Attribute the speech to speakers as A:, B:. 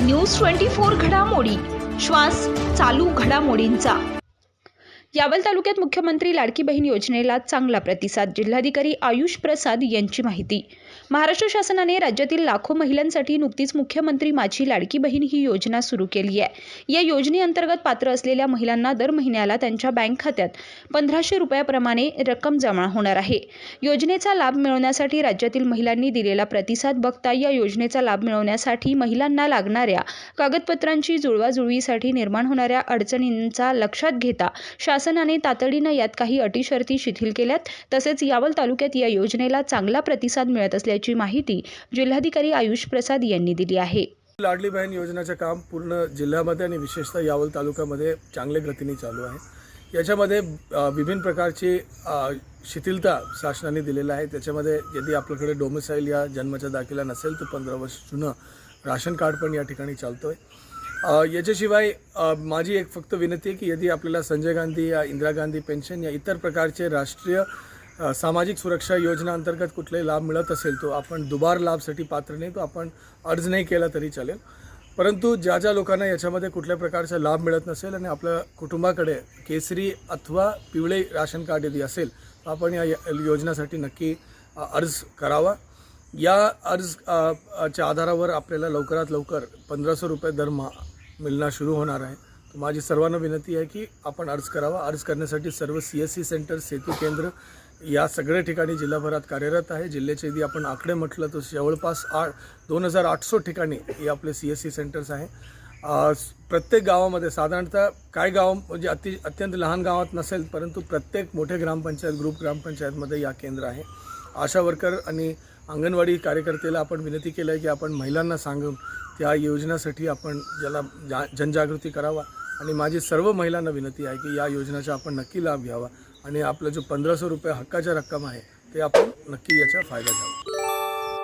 A: News twenty four घडामोडी. श्वास चालू घडामोडींचा. यावल तालुक्यात मुख्यमंत्री लाडकी बहीण योजनेला चांगला प्रतिसाद. जिल्हाधिकारी आयुष प्रसाद यांची माहिती. महाराष्ट्र शासनाने राज्यातील लाखो महिलांसाठी नुकतीच मुख्यमंत्री माझी लाडकी बहीण ही योजना सुरू केली आहे. या योजनेअंतर्गत पात्र असलेल्या महिलांना दर महिन्याला त्यांच्या बँक खात्यात पंधराशे रुपयाप्रमाणे रक्कम जमा होणार आहे. योजनेचा लाभ मिळवण्यासाठी राज्यातील महिलांनी दिलेला प्रतिसाद बघता या योजनेचा लाभ मिळवण्यासाठी महिलांना लागणाऱ्या कागदपत्रांची जुळवाजुळवीसाठी निर्माण होणाऱ्या अडचणींचा लक्षात घेता शासनाने तातडीनं यात काही अटी शर्ती शिथिल केल्यात. तसेच यावल तालुक्यात या योजनेला चांगला प्रतिसाद मिळत असल्याची माहिती जिल्हाधिकारी आयुष प्रसाद यांनी दिली आहे.
B: लाडली बहन योजनेचं काम पूर्ण जिल्ह्यामध्ये आणि विशेषतः यावल तालुक्यामध्ये चांगल्या गतीने चालू आहे. याच्यामध्ये विभिन्न प्रकारची शिथिलता शासनाने दिलेलं आहे. त्याच्यामध्ये यदि आपल्याकडे डोमिसाईल या जन्माचा दाखिला नसेल तर पंधरा वर्ष जुनं राशन कार्ड पण या ठिकाणी चालतो आहे याच्याशिवाय माझी एक फक्त विनंती आहे की यदि आपल्याला संजय गांधी या इंदिरा गांधी पेन्शन या इतर प्रकारचे राष्ट्रीय सामाजिक सुरक्षा योजना अंतर्गत कुठलाही लाभ मिळत असेल तो आपण दुबार लाभसाठी पात्र नाही तो आपण अर्ज नाही केला तरी चालेल. परंतु ज्या ज्या लोकांना याच्यामध्ये कुठल्या प्रकारचा लाभ मिळत नसेल आणि आपल्या कुटुंबाकडे केसरी अथवा पिवळे राशन कार्ड यदि असेल तर आपण या योजनेसाठी नक्की अर्ज करावा. या अर्ज च्या आधारावर आपल्याला लवकरात लवकर पंधराशे रुपये दरमहा मिळणं सुरू होणार आहे. तर माझी सर्वांना विनंती आहे की आपण अर्ज करावा. अर्ज करण्यासाठी सर्व सी एस सी सेंटर सेतू केंद्र या सगळ्या ठिकाणी जिल्हाभरात कार्यरत आहे. जिल्ह्याचे यदि आपण आकडे म्हटलं तर जवळपास आठ दोन हजार आठसो ठिकाणी हे आपले सी एस सी सेंटर्स आहे. प्रत्येक गावामध्ये साधारणतः काय गाव म्हणजे अति अत्यंत लहान गावात नसेल परंतु प्रत्येक मोठे ग्रामपंचायत ग्रुप ग्रामपंचायतमध्ये या केंद्र आहे. आशा वर्कर आणि अंगणवाडी कार्यकर्त्याला आपण विनंती केलं आहे की आपण महिलांना सांगून त्या योजनेसाठी आपण ज्याला जा जनजागृती करावा. आणि माझी सर्व महिलांना विनंती आहे की या योजनेचा आपण नक्की लाभ घ्यावा. आणि आपलं जो पंधराशे रुपये हक्काच्या रक्कम आहे ते आपण नक्की याचा फायदा घ्यावा.